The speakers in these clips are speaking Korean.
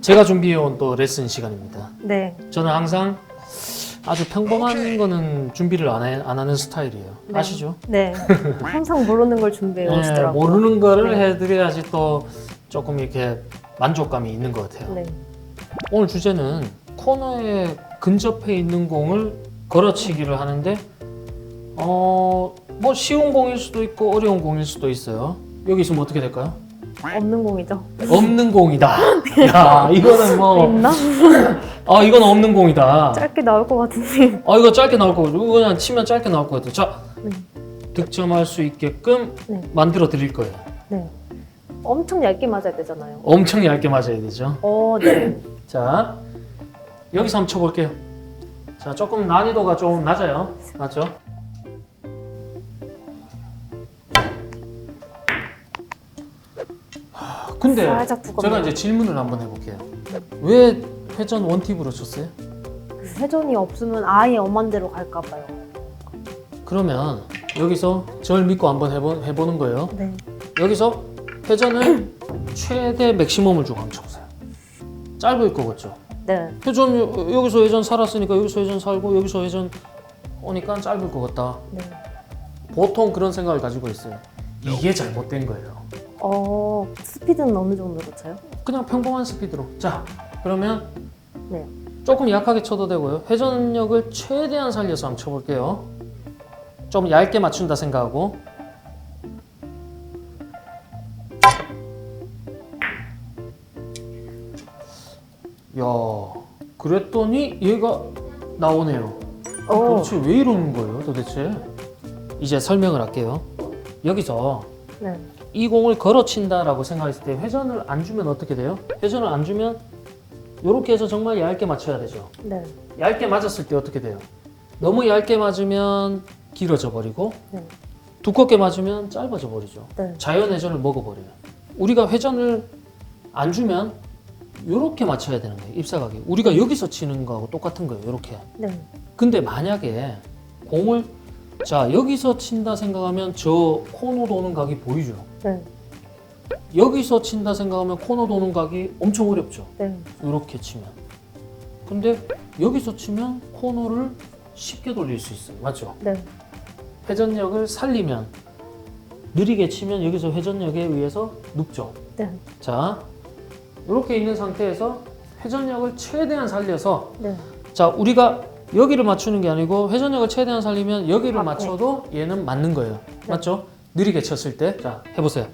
제가 준비해온 또 레슨 시간입니다. 네. 저는 항상 아주 평범한 거는 준비를 안, 해- 안 하는 스타일이에요. 네. 아시죠? 네. 항상 모르는 걸 준비해 네, 오시더라고요. 모르는 거를 네. 해드려야지 또 조금 이렇게 만족감이 있는 것 같아요. 네. 오늘 주제는 코너에 근접해 있는 공을 걸어치기를 하는데 어, 뭐 쉬운 공일 수도 있고 어려운 공일 수도 있어요. 여기 있으면 어떻게 될까요? 없는 공이죠. 없는 공이다. 야, 이거는 뭐, 있나? 아, 이건 없는 공이다. 짧게 나올 것 같은데. 아, 이거 짧게 나올 거고, 이거 그냥 치면 짧게 나올 것 같아요. 자, 네. 득점할 수 있게끔 네. 만들어 드릴 거예요. 네. 엄청 얇게 맞아야 되잖아요. 엄청 얇게 맞아야 되죠. 어, 네. 자, 여기서 한번 쳐볼게요. 자, 조금 난이도가 좀 낮아요. 맞죠? 근데 살짝 두껍네요. 제가 이제 질문을 한번 해볼게요. 왜 회전 원팁으로 쳤어요? 회전이 없으면 아예 엄한 데로 갈까 봐요. 그러면 여기서 저를 믿고 한번 해보, 해보는 거예요. 네. 여기서 회전을 최대 맥시멈을 주고 한번 쳐보세요. 짧을 거겠죠? 네. 회전 여- 여기서 회전 살았으니까 여기서 회전 살고 여기서 회전 오니까 짧을 것 같다. 네. 보통 그런 생각을 가지고 있어요. 이게 잘못된 거예요. 어, 스피드는 어느 정도로 쳐요? 그냥 평범한 스피드로. 자, 그러면 네. 조금 약하게 쳐도 되고요. 회전력을 최대한 살려서 한번 쳐볼게요. 좀 얇게 맞춘다 생각하고. 야, 그랬더니 얘가 나오네요. 어. 도대체 왜 이러는 거예요, 도대체? 이제 설명을 할게요. 여기서 네. 이 공을 걸어친다라고 생각했을 때 회전을 안 주면 어떻게 돼요? 회전을 안 주면 이렇게 해서 정말 얇게 맞춰야 되죠. 네. 얇게 맞았을 때 어떻게 돼요? 너무 얇게 맞으면 길어져 버리고 네. 두껍게 맞으면 짧아져 버리죠. 네. 자연 회전을 먹어버려요. 우리가 회전을 안 주면 이렇게 맞춰야 되는 거예요. 입사각이. 우리가 여기서 치는 거하고 똑같은 거예요. 이렇게. 네. 근데 만약에 공을 자 여기서 친다 생각하면 저 코너 도는 각이 보이죠. 네. 여기서 친다 생각하면 코너 도는 각이 엄청 어렵죠. 네. 이렇게 치면. 근데 여기서 치면 코너를 쉽게 돌릴 수 있어요. 맞죠? 네. 회전력을 살리면 느리게 치면 여기서 회전력에 의해서 눕죠. 네. 자, 이렇게 있는 상태에서 회전력을 최대한 살려서 네. 자, 우리가 여기를 맞추는 게 아니고 회전력을 최대한 살리면 여기를 앞에. 맞춰도 얘는 맞는 거예요. 네. 맞죠? 느리게 쳤을 때. 자, 해보세요.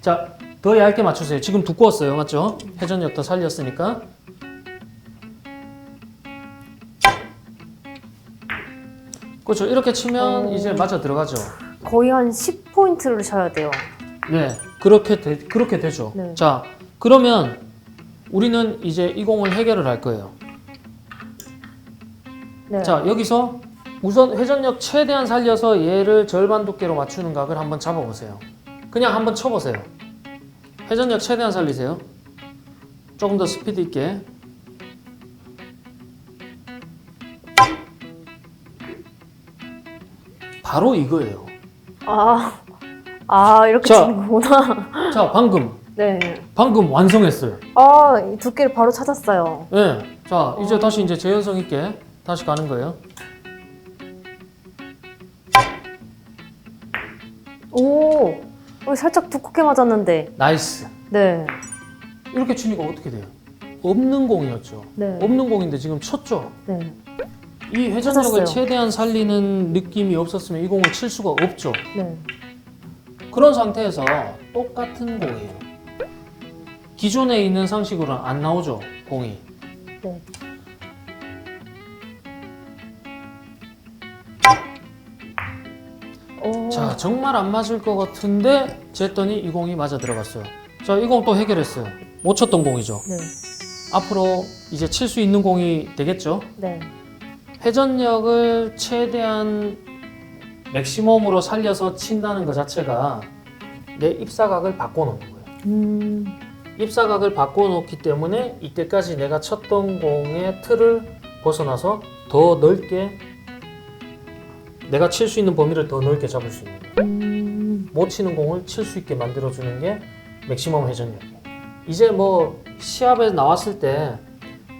자, 더 얇게 맞추세요. 지금 두꺼웠어요. 맞죠? 회전력 더 살렸으니까. 그렇죠. 이렇게 치면 오. 이제 맞아 들어가죠. 거의 한 10포인트를 쳐야 돼요. 네, 그렇게 되, 그렇게 되죠. 네. 자, 그러면 우리는 이제 이 공을 해결을 할 거예요. 네. 자, 여기서 우선 회전력 최대한 살려서 얘를 절반 두께로 맞추는 각을 한번 잡아보세요. 그냥 한번 쳐보세요. 회전력 최대한 살리세요. 조금 더 스피드 있게. 바로 이거예요. 아. 아, 이렇게 자. 치는 거구나. 자, 방금, 네. 방금 완성했어요. 아, 이 두께를 바로 찾았어요. 네. 자, 이제 어. 다시 이제 재현성 있게 다시 가는 거예요. 오. 어, 살짝 두껍게 맞았는데. 나이스. 네. 이렇게 치니까 어떻게 돼요? 없는 공이었죠. 네. 없는 공인데 지금 쳤죠. 네. 이 회전력을 찾았어요. 최대한 살리는 느낌이 없었으면 이 공을 칠 수가 없죠. 네. 그런 상태에서 똑같은 공이에요. 기존에 있는 상식으로는 안 나오죠, 공이. 네. 정말 안 맞을 것 같은데 쟀더니 이 공이 맞아 들어갔어요. 자, 이 공 또 해결했어요. 못 쳤던 공이죠. 네. 앞으로 이제 칠 수 있는 공이 되겠죠. 네. 회전력을 최대한 맥시멈으로 살려서 친다는 것 자체가 내 입사각을 바꿔놓는 거예요. 음. 입사각을 바꿔놓기 때문에 이때까지 내가 쳤던 공의 틀을 벗어나서 더 넓게 내가 칠 수 있는 범위를 더 넓게 잡을 수 있는 거예요. 음. 못 치는 공을 칠 수 있게 만들어주는 게 맥시멈 회전력이에요. 이제 뭐 시합에 나왔을 때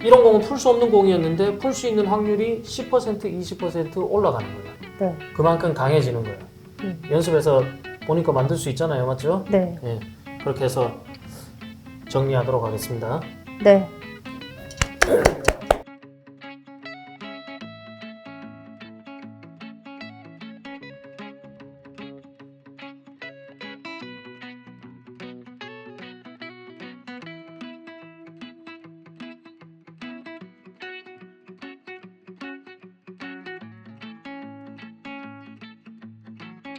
이런 공은 풀 수 없는 공이었는데 풀 수 있는 확률이 10% 20% 올라가는 거예요. 네. 그만큼 강해지는 거예요. 음. 연습해서 보니까 만들 수 있잖아요, 맞죠? 네. 예. 그렇게 해서 정리하도록 하겠습니다. 네.